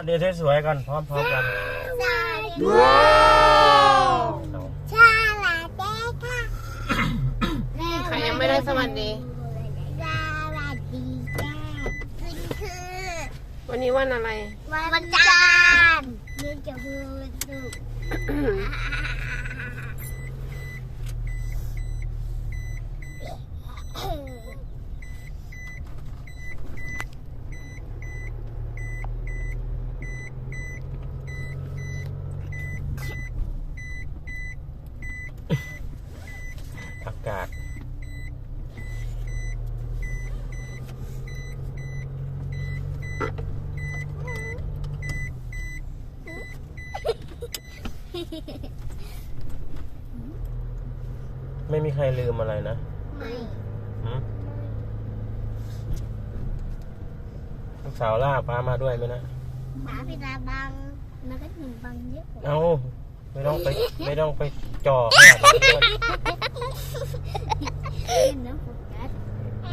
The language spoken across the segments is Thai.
วันเดียวสวยๆกันพร้อมๆกันว้าวเอาชาลาเต้ค่ะใครยังไม่ได้สวัสดี สวัสดีจ้าคุณคือวันนี้วันอะไร วันจันทร์เรียนจะพูดสุกร์ อากาศ ไม่มีใครลืมอะไรนะไม่หืมลูกสาวล่าป้ามาด้วยไหมนะหมาเป็นอาบังมันก็ถึงบังเยอะเอาไม่ต้องไป ไม่ต้องไปจ่อขนาดนั้นด้วยเล่ นนะโฟกัส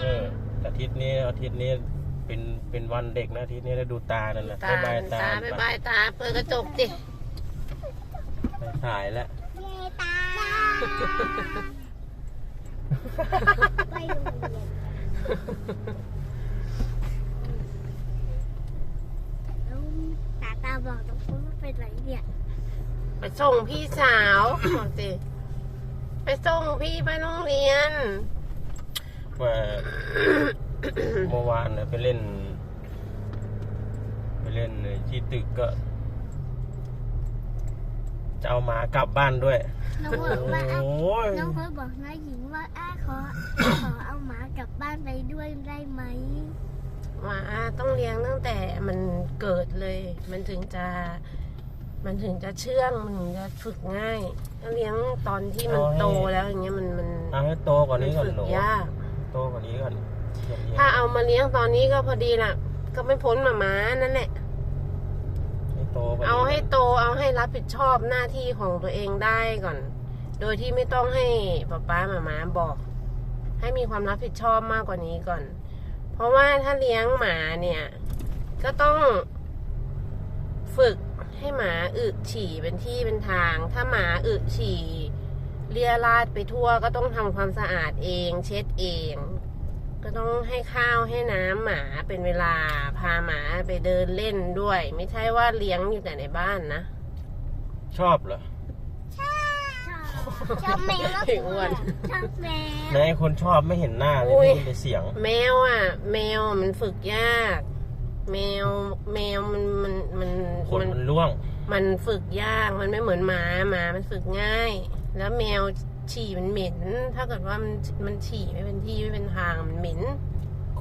เอออาทิตย์นี้อาทิตย์นี้เป็นเป็นวันเด็กนะอาทิตย์นี้ได้ดูตานั่นแหละตาบ๊ายบายตาตาบายบายตา เปิดกระจกดิไปสายแล้วเยตาไปโรงเรียนแล้วตาตาบอกน้องฟุ้งว่าเป็นไรเนี่ย ไปส่งพี่สาวบอกสิ ไปส่งพี่ไปโรงเรียน ว่าเมื่อวานเนี่ยไปเล่น ไปเล่นที่ตึกก็จะเอาหมากลับบ้านด้วย น้องบอกว่าอะโอ้ยน้องเพิ่งบอกนายหญิงว่าอ้าขอขอเอาหมากลับบ้านไปด้วยได้ไหมหมาต้องเลี้ยงตั้งแต่มันเกิดเลย มันถึงจะ มันถึงจะเชื่องมันถึงจะฝึกง่ายถ้าเลี้ยงตอนที่มันโตแล้วอย่างเงี้ยมันมันเอาให้โตกว่านี้ก่อนฝึกหนูยากโตกว่านี้ก่อนเดี๋ยวถ้าเอามาเลี้ยงตอนนี้ก็พอดีล่ะ ก็ไม่พ้นหมาม้านั่นแหละให้โตกว่านี้เอาให้โตเอาให้รับผิดชอบหน้าที่ของตัวเองได้ก่อน โดยที่ไม่ต้องให้ป๊าป๊าหมาม้าบอก ให้มีความรับผิดชอบมากกว่านี้ก่อน เพราะว่าถ้าเลี้ยงหมาเนี่ย ก็ต้องฝึก ให้หมาอึฉี่เป็นที่เป็นทาง ถ้าหมาอึฉี่เลียราดไปทั่วก็ต้องทำความสะอาดเอง เช็ดเอง ก็ต้องให้ข้าวให้น้ำหมาเป็นเวลา พาหมาไปเดินเล่นด้วย ไม่ใช่ว่าเลี้ยงอยู่แต่ในบ้านนะ ชอบเหรอ ชอบชอบแมวแล้วอ้วนชอบแมว ไหนคนชอบไม่เห็นหน้าเลอุ้ยยได้ยินแต่เสียง แมวอะ แมวมันฝึกยาก แมวแมวมันมันมันคนมันมันล่วง มันฝึกยากมันไม่เหมือนหมาหมามันฝึกง่าย แล้วแมวฉี่มันเหม็น ถ้าเกิดว่ามันมันฉี่ไม่เป็นที่ไม่เป็นทางมันเหม็น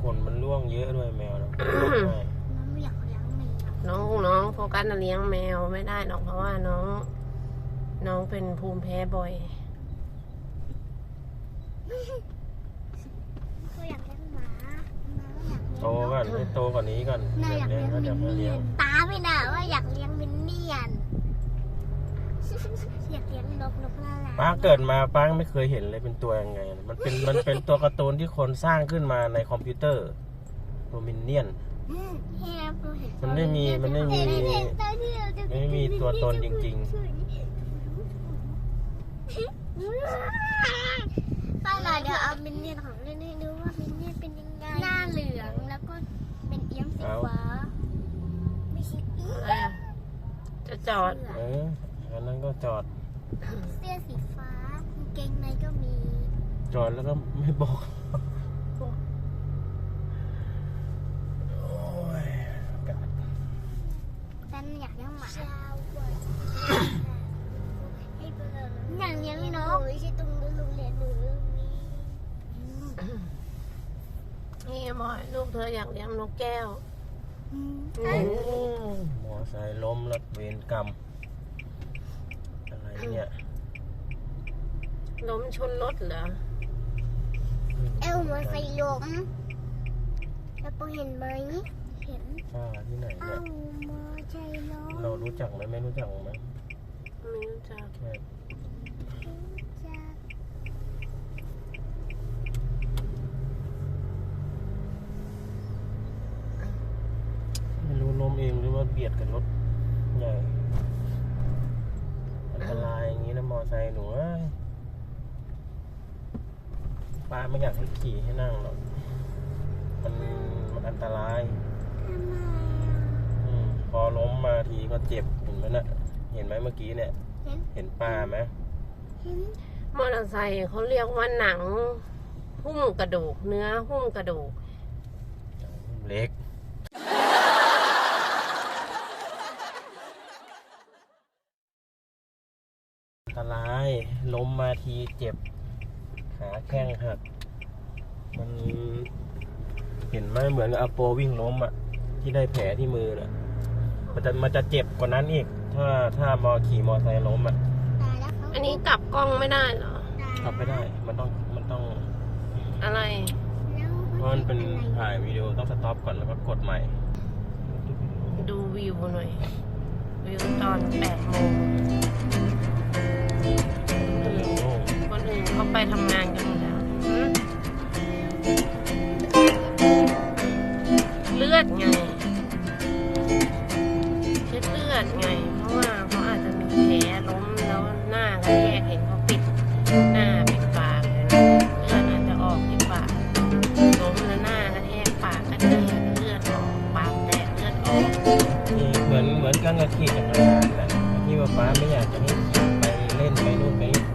คนมันล่วงเยอะด้วยแมวนะน้องไม่อยากเลี้ยงแมวน้องน้องโฟกัสน่ะเลี้ยงแมวไม่ได้หรอกเพราะว่าน้อง น้องเป็นภูมิแพ้บ่อยก็อยาก โตก่อนให้โตกว่านี้ก่อนน้าอยากเลี้เลี้ยยงงก็มิเดี๋ยวนให้เนี่เลี้ยยงนตาไม่น่าว่าอยากเลี้ยงมินเนี่ยนอยากเลี้ยงนกนกน่ารักป้าเกิดมาป้าไม่เคยเห็นเลยเป็นตัวยังไง มันเป็นมันเป็นตัวการ์ตูนที่คนสร้างขึ้นมาในคอมพิวเตอร์โดมินเนียนอืมเฮียเราเห็มันไม่มีมันไม่มีเห็นเห็นตอนที่เราจะไม่มีตัวตนจริงป้าเราเดี๋ยวเอามินเนี่ยนของเล่นให้ดูว่ามินเนี่ยนเป็นยังไงหน้าเหลืองแล้วก็ เป็นเอี้ยมสีฟ้า ไม่ใช่เอี้ยอะไรอะจะจอด เอออันนั้นก็จอด เสื้อสีฟ้ากางเกงในก็มีจอดแล้วก็ไม่บอก โอ้ยอากาศแต่อยากเลี้ยงหมาอยากเลี้ยงนกไม่ใช่ตรงนู้นโรงเรียนหนูเรื่องนี้นี่บอยลูกเธออยากเลี้ยงนกแก้วอื มโอ้หมอสายล้มแล้วเวรกรรม อะไรเนี่ยล้มชนรถเหรอ เอลมาใส่ล้ม แล้วปองเห็นไหมเห็นป้าที่ไหนเอเนี่ยลมาใส่ล้ม เรารู้จักไหมไม่รู้จักไหมไม่รู้จัก แค่ จะ ไม่รู้ล้มเองหรือว่าเบียดกับรถใหญ่อันตรายอย่างนี้นะมอไซค์หนูเอ้ยป้าไม่อยากให้ขี่ให้นั่งหรอกมันมันอันตรายทำไมอมพอล้มมาทีก็เจ็บเห็นไหมนะ่ะเห็นไหมเมื่อกี้เนี่ย เห็น เห็นป้าไหมเห็นมอเตอร์ไซค์เขาเรียกว่าหนัง หุ้มกระดูก เนื้อหุ้มกระดูก เล็ก อันตราย ล้มมาทีเจ็บ ขาแข้งหัก มันเห็นไหมเหมือนกับอาโปวิ่งล้มอะ ที่ได้แผลที่มือน่ะ มันจะมันจะเจ็บกว่านั้นอีก ถ้าถ้ามอขี่มอไซค์ล้มอะตายแล้วเขาอันนี้กลับกล้องไม่ได้เหรอขับไม่ได้ มันต้องมันต้อง อะไรแล้วเพราะมันเป็นถ่ายวิดีโอต้องสต็อปก่อนแล้วก็กดใหม่ ดูวิวหน่อย วิวตอนแปดโมง ทำงานกัน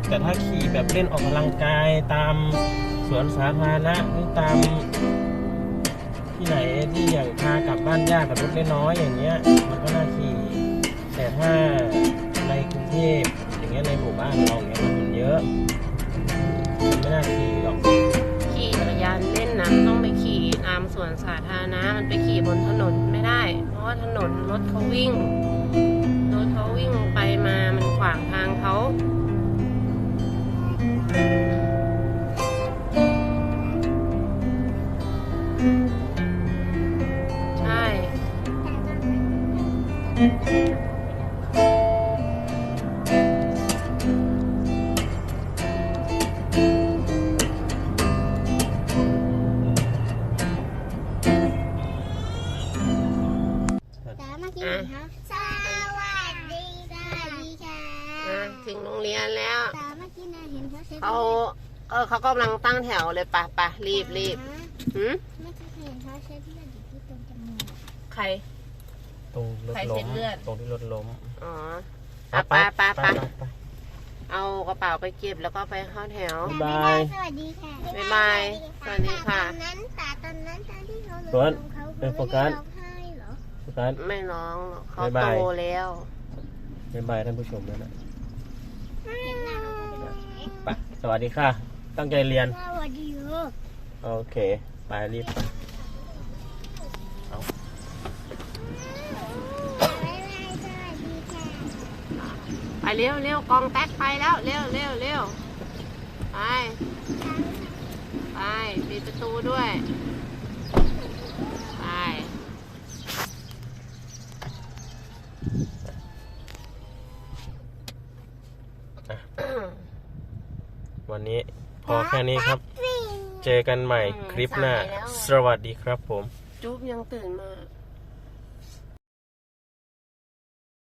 แต่ถ้าขี่แบบเล่นออกกำลังกายตามสวนสาธารณะหรือตาม ที่ไหนที่อย่างพากลับบ้านยากกับรถน้อยๆอย่างเงี้ย มันก็น่าขี่ แต่ถ้าในกรุงเทพอย่างเงี้ยในหมู่บ้านเราอย่างเงี้ยมันเยอะมันไม่น่าขี่หรอกขี่จักรยานเล่นนะต้องไปขี่ตามสวนสาธารณะมันไปขี่บนถนนไม่ได้ เพราะว่าถนนรถเขาวิ่งรถเขาวิ่งไปมามันขวางทางเขา ใเห็นเขาเช็ดเขาเออเขากำลังตั้งแถวเลยปะปะรีบรีบหืมเมื่อกี้เห็นเขาเช็ดเลือดอยู่ที่ตรงจมูกใคร ตรงรถใครล้เช็มดเลือด ตรงที่รถล้มอ๋ออะไปไปไป เอากระเป๋าไปเก็บแล้วก็ไปเข้าแถว บ๊ายบายสวัสดีค่ะบ๊ายบายสวัสดีค่ะ ตอนนั้นแต่ตอนนั้นตอนที่เขาสวนเขาเออโฟกัสร้องไห้เหรอทุกท่านไม่ร้องหรอกเขาบ๊ายโตบายแล้ว บ๊ายบายท่านผู้ชมแล้วนะ ไม่ร้องไป สวัสดีค่ะ ตั้งใจเรียน สวัสดีเออโอเค ไปรีบไปบ๊ายบายสวัสดีค่ะไปเร็วเร็วกองแท็กไปแล้วเร็วเร็วเร็วไปไปปิดประตูด้วยไป วันนี้พอแค่นี้ครับ เจอกันใหม่คลิปหน้า สวัสดีครับผม จุ๊บยังตื่นมา